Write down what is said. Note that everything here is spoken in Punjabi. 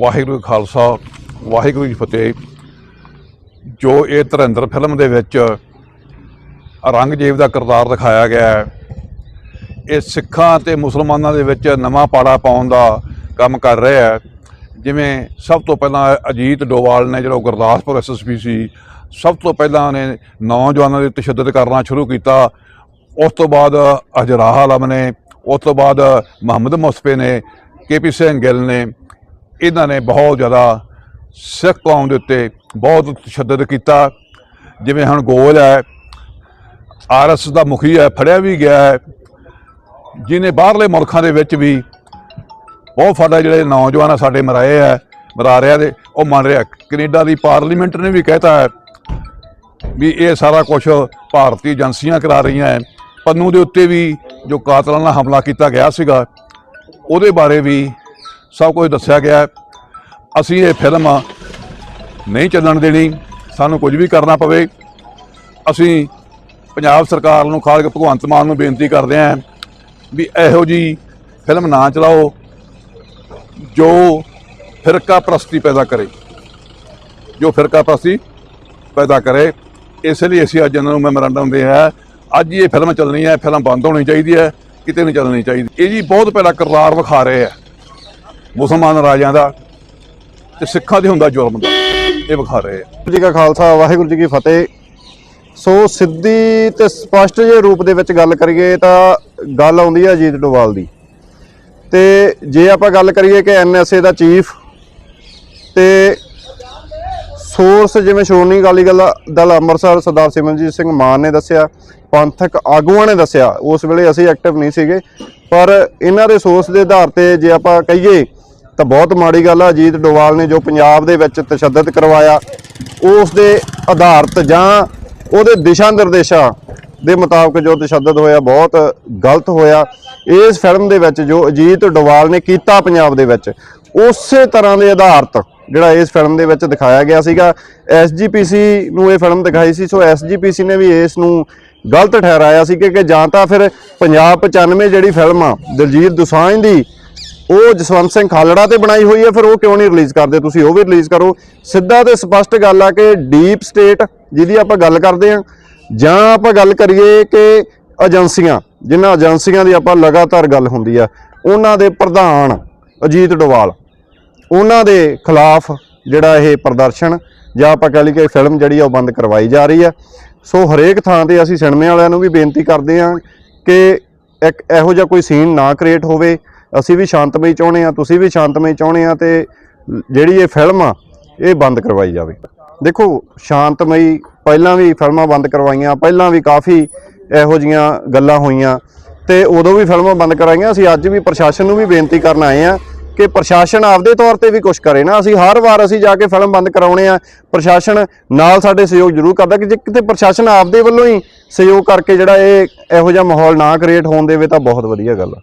ਵਾਹਿਗੁਰੂ ਖਾਲਸਾ, ਵਾਹਿਗੁਰੂ ਜੀ ਫਤਿਹ। ਜੋ ਇਹ ਧਰਿੰਦਰ ਫਿਲਮ ਦੇ ਵਿੱਚ ਔਰੰਗਜ਼ੇਬ ਦਾ ਕਿਰਦਾਰ ਦਿਖਾਇਆ ਗਿਆ ਹੈ, ਇਹ ਸਿੱਖਾਂ ਤੇ ਮੁਸਲਮਾਨਾਂ ਦੇ ਵਿੱਚ ਨਵਾਂ ਪਾੜਾ ਪਾਉਣ ਦਾ ਕੰਮ ਕਰ ਰਿਹਾ ਹੈ। ਜਿਵੇਂ ਸਭ ਤੋਂ ਪਹਿਲਾਂ ਅਜੀਤ ਡੋਵਾਲ ਨੇ ਜਿਹੜਾ ਗੁਰਦਾਸਪੁਰ ਐਸਐਸਪੀ ਸੀ, ਸਭ ਤੋਂ ਪਹਿਲਾਂ ਉਹਨੇ ਨੌਜਵਾਨਾਂ ਦੇ ਤਸ਼ੱਦਦ ਕਰਨਾ ਸ਼ੁਰੂ ਕੀਤਾ। ਉਸ ਤੋਂ ਬਾਅਦ ਅਜਰਾਹ ਆਲਮ ਨੇ, ਉਸ ਤੋਂ ਬਾਅਦ ਮੁਹੰਮਦ ਮੁਸਫੇ ਨੇ ਕੇਪੀ ਸਿੰਘ ਗਿੱਲ ਨੇ ਇਹਨਾਂ ਨੇ ਬਹੁਤ ਜ਼ਿਆਦਾ ਸਿੱਖ ਕੌਮ ਦੇ ਉੱਤੇ ਬਹੁਤ ਤਸ਼ੱਦਦ ਕੀਤਾ। ਜਿਵੇਂ ਹੁਣ ਗੋਲ ਹੈ ਆਰਐਸ ਦਾ ਮੁਖੀ ਹੈ, ਫੜਿਆ ਵੀ ਗਿਆ ਹੈ। ਜਿਹਨੇ ਬਾਹਰਲੇ ਮੁਲਕਾਂ ਦੇ ਵਿੱਚ ਵੀ ਬਹੁਤ ਫਾਡਾ ਜਿਹੜੇ ਨੌਜਵਾਨ ਆ ਸਾਡੇ ਮਰਾਏ ਆ ਮਰਾ ਰਿਆ ਦੇ ਉਹ ਮੰਨ ਰਿਹਾ। ਕੈਨੇਡਾ ਦੀ ਪਾਰਲੀਮੈਂਟ ਨੇ ਵੀ ਕਹਿਤਾ ਹੈ ਵੀ ਇਹ ਸਾਰਾ ਕੁਝ ਭਾਰਤੀ ਏਜੰਸੀਆਂ ਕਰਾ ਰਹੀਆਂ ਹੈ। ਪੰਨੂ ਦੇ ਉੱਤੇ ਵੀ ਜੋ ਕਾਤਲਾਂ ਨਾਲ ਹਮਲਾ ਕੀਤਾ ਗਿਆ ਸੀਗਾ, ਉਹਦੇ ਬਾਰੇ ਵੀ ਸਭ ਕੁਝ ਦੱਸਿਆ ਗਿਆ। ਅਸੀਂ ਇਹ ਫਿਲਮ ਨਹੀਂ ਚੱਲਣ ਦੇਣੀ। ਸਾਨੂੰ ਕੁਝ ਵੀ ਕਰਨਾ ਪਵੇ। ਅਸੀਂ ਪੰਜਾਬ ਸਰਕਾਰ ਨੂੰ ਖਾਸ ਕਰਕੇ ਭਗਵੰਤ ਮਾਨ ਨੂੰ ਬੇਨਤੀ ਕਰਦੇ ਹਾਂ ਵੀ ਇਹੋ ਜੀ ਫਿਲਮ ਨਾ ਚਲਾਓ, ਜੋ ਫਿਰਕਾ ਪ੍ਰਸਤੀ ਪੈਦਾ ਕਰੇ। ਜੋ ਫਿਰਕਾ ਪ੍ਰਸਤੀ ਪੈਦਾ ਕਰੇ। ਇਸ ਲਈ ਅਸੀਂ ਅੱਜ ਇਹਨਾਂ ਨੂੰ ਮੈਮੋਰੰਡਮ ਦੇ ਹੈ। ਅੱਜ ਹੀ ਇਹ ਫਿਲਮ ਚੱਲਣੀ ਹੈ, ਫਿਲਮ ਬੰਦ ਹੋਣੀ ਚਾਹੀਦੀ ਹੈ, ਕਿਤੇ ਨਹੀਂ ਚੱਲਣੀ ਚਾਹੀਦੀ। ਇਹ ਜੀ ਬਹੁਤ ਪਹਿਲਾਂ ਕਿਰਦਾਰ ਵਿਖਾ ਰਹੇ ਆ ਮੁਸਲਮਾਨ ਰਾਜਿਆਂ ਦਾ ਤੇ ਸਿੱਖਾਂ 'ਤੇ ਹੁੰਦਾ ਜ਼ੁਲਮ ਦਾ। ਇਹ ਵਿਖਾ ਰਹੇ ਆ। ਵਾਹਿਗੁਰੂ ਜੀ ਕਾ ਖਾਲਸਾ, ਵਾਹਿਗੁਰੂ ਜੀ ਕੀ ਫਤਿਹ। ਸੋ ਸਿੱਧੀ ਤੇ ਸਪਸ਼ਟ ਜੇ ਰੂਪ ਦੇ ਵਿੱਚ ਗੱਲ ਕਰੀਏ ਤਾਂ ਗੱਲ ਆਉਂਦੀ ਹੈ ਅਜੀਤ ਡੋਵਾਲ ਦੀ। ਤੇ ਜੇ ਆਪਾਂ ਗੱਲ ਕਰੀਏ ਕਿ ਐਨਐਸਏ ਦਾ ਚੀਫ ਤੇ ਸੋਰਸ ਜਿਵੇਂ ਸ਼੍ਰੋਮਣੀ ਅਕਾਲੀ ਦਲ ਦਲ ਅੰਮ੍ਰਿਤਸਰ ਸਰਦਾਰ ਸਿਮਰਨਜੀਤ ਸਿੰਘ ਮਾਨ ਨੇ ਦੱਸਿਆ, ਪੰਥਕ ਆਗੂਆਂ ਨੇ ਦੱਸਿਆ, ਉਸ ਵੇਲੇ ਅਸੀਂ ਐਕਟਿਵ ਨਹੀਂ ਸੀਗੇ। ਪਰ ਇਹਨਾਂ ਦੇ ਸੋਰਸ ਦੇ ਆਧਾਰ ਤੇ ਜੇ ਆਪਾਂ ਕਹੀਏ ਤਾਂ ਬਹੁਤ ਮਾੜੀ ਗੱਲ ਆ, ਅਜੀਤ ਡੋਵਾਲ ਨੇ ਜੋ ਪੰਜਾਬ ਦੇ ਵਿੱਚ ਤਸ਼ੱਦਦ ਕਰਵਾਇਆ, ਉਸ ਦੇ ਆਧਾਰਤ ਜਾਂ ਉਹਦੇ ਦਿਸ਼ਾ ਨਿਰਦੇਸ਼ਾਂ ਦੇ ਮੁਤਾਬਕ ਜੋ ਤਸ਼ੱਦਦ ਹੋਇਆ, ਬਹੁਤ ਗਲਤ ਹੋਇਆ। ਇਸ ਫਿਲਮ ਦੇ ਵਿੱਚ ਜੋ ਅਜੀਤ ਡੋਵਾਲ ਨੇ ਕੀਤਾ ਪੰਜਾਬ ਦੇ ਵਿੱਚ, ਉਸੇ ਤਰ੍ਹਾਂ ਦੇ ਆਧਾਰਤ ਜਿਹੜਾ ਇਸ ਫਿਲਮ ਦੇ ਵਿੱਚ ਦਿਖਾਇਆ ਗਿਆ ਸੀਗਾ। ਐਸਜੀਪੀਸੀ ਨੂੰ ਇਹ ਫਿਲਮ ਦਿਖਾਈ ਸੀ, ਸੋ ਐਸਜੀਪੀਸੀ ਨੇ ਵੀ ਇਸ ਨੂੰ ਗਲਤ ਠਹਿਰਾਇਆ ਸੀ ਕਿ ਜਾਂ ਤਾਂ ਫਿਰ ਪੰਜਾਬ 95 ਜਿਹੜੀ ਫਿਲਮ ਆ, ਦਲਜੀਤ ਦੁਸਾਂਝ ਦੀ ਉਹ ਜਸਵੰਤ ਸਿੰਘ ਖਾਲੜਾ ਤੇ ਬਣਾਈ ਹੋਈ ਹੈ, ਫਿਰ ਉਹ ਕਿਉਂ ਨਹੀਂ ਰਿਲੀਜ਼ ਕਰਦੇ? ਤੁਸੀਂ ਉਹ ਵੀ ਰਿਲੀਜ਼ ਕਰੋ। ਸਿੱਧਾ ਤੇ ਸਪਸ਼ਟ ਗੱਲ ਆ ਕਿ ਡੀਪ ਸਟੇਟ ਜਿਹਦੀ ਆਪਾਂ ਗੱਲ ਕਰਦੇ ਆ ਜਾਂ ਆਪਾਂ ਗੱਲ ਕਰੀਏ ਕਿ ਏਜੰਸੀਆਂ ਜਿਨ੍ਹਾਂ ਏਜੰਸੀਆਂ ਦੀ ਆਪਾਂ ਲਗਾਤਾਰ ਗੱਲ ਹੁੰਦੀ ਆ, ਉਹਨਾਂ ਦੇ ਪ੍ਰਧਾਨ ਅਜੀਤ ਡੋਵਾਲ, ਉਹਨਾਂ ਦੇ ਖਿਲਾਫ ਜਿਹੜਾ ਇਹ ਪ੍ਰਦਰਸ਼ਨ, ਜਾਂ ਆਪਾਂ ਕਹ ਲਈਏ ਫਿਲਮ ਜਿਹੜੀ ਆ ਉਹ ਬੰਦ ਕਰਵਾਈ ਜਾ ਰਹੀ ਆ। ਸੋ ਹਰੇਕ ਥਾਂ ਤੇ ਅਸੀਂ ਸਿਨੇਮੇ ਵਾਲਿਆਂ ਨੂੰ ਵੀ ਬੇਨਤੀ ਕਰਦੇ ਹਾਂ ਕਿ ਇੱਕ ਇਹੋ ਜਿਹਾ ਕੋਈ ਸੀਨ ਨਾ ਕ੍ਰੀਏਟ ਹੋਵੇ ਅਸੀਂ ਵੀ ਸ਼ਾਂਤਮਈ ਚਾਹੁੰਦੇ ਆ ਤੁਸੀਂ ਵੀ ਸ਼ਾਂਤਮਈ ਚਾਹੁੰਦੇ ਆ ਤੇ ਜਿਹੜੀ ਇਹ ਫਿਲਮ ਆ, ਇਹ ਬੰਦ ਕਰਵਾਈ ਜਾਵੇ। ਦੇਖੋ, ਸ਼ਾਂਤਮਈ ਪਹਿਲਾਂ ਵੀ ਫਿਲਮਾਂ ਬੰਦ ਕਰਵਾਈਆਂ, ਪਹਿਲਾਂ ਵੀ ਕਾਫੀ ਇਹੋ ਜੀਆਂ ਗੱਲਾਂ ਹੋਈਆਂ ਤੇ ਉਦੋਂ ਵੀ ਫਿਲਮਾਂ ਬੰਦ ਕਰਾਈਆਂ। ਅਸੀਂ ਅੱਜ ਵੀ ਪ੍ਰਸ਼ਾਸਨ ਨੂੰ ਵੀ ਬੇਨਤੀ ਕਰਨ ਆਏ ਆ ਕਿ ਪ੍ਰਸ਼ਾਸਨ ਆਪਦੇ ਤੌਰ ਤੇ ਵੀ ਕੁਝ ਕਰੇ ਨਾ। ਅਸੀਂ ਹਰ ਵਾਰ ਅਸੀਂ ਜਾ ਕੇ ਫਿਲਮ ਬੰਦ ਕਰਾਉਣੇ ਆ ਪ੍ਰਸ਼ਾਸਨ ਨਾਲ ਸਾਡੇ ਸਹਿਯੋਗ ਜ਼ਰੂਰ ਕਰਦਾ ਕਿ ਜੇ ਕਿਤੇ ਪ੍ਰਸ਼ਾਸਨ ਆਪਦੇ ਵੱਲੋਂ ਹੀ ਸਹਿਯੋਗ ਕਰਕੇ ਜਿਹੜਾ ਇਹ ਇਹੋ ਜਿਹਾ ਮਾਹੌਲ ਨਾ ਕ੍ਰੀਏਟ ਹੋਣ ਦੇਵੇ ਤਾਂ ਬਹੁਤ ਵਧੀਆ ਗੱਲ ਆ।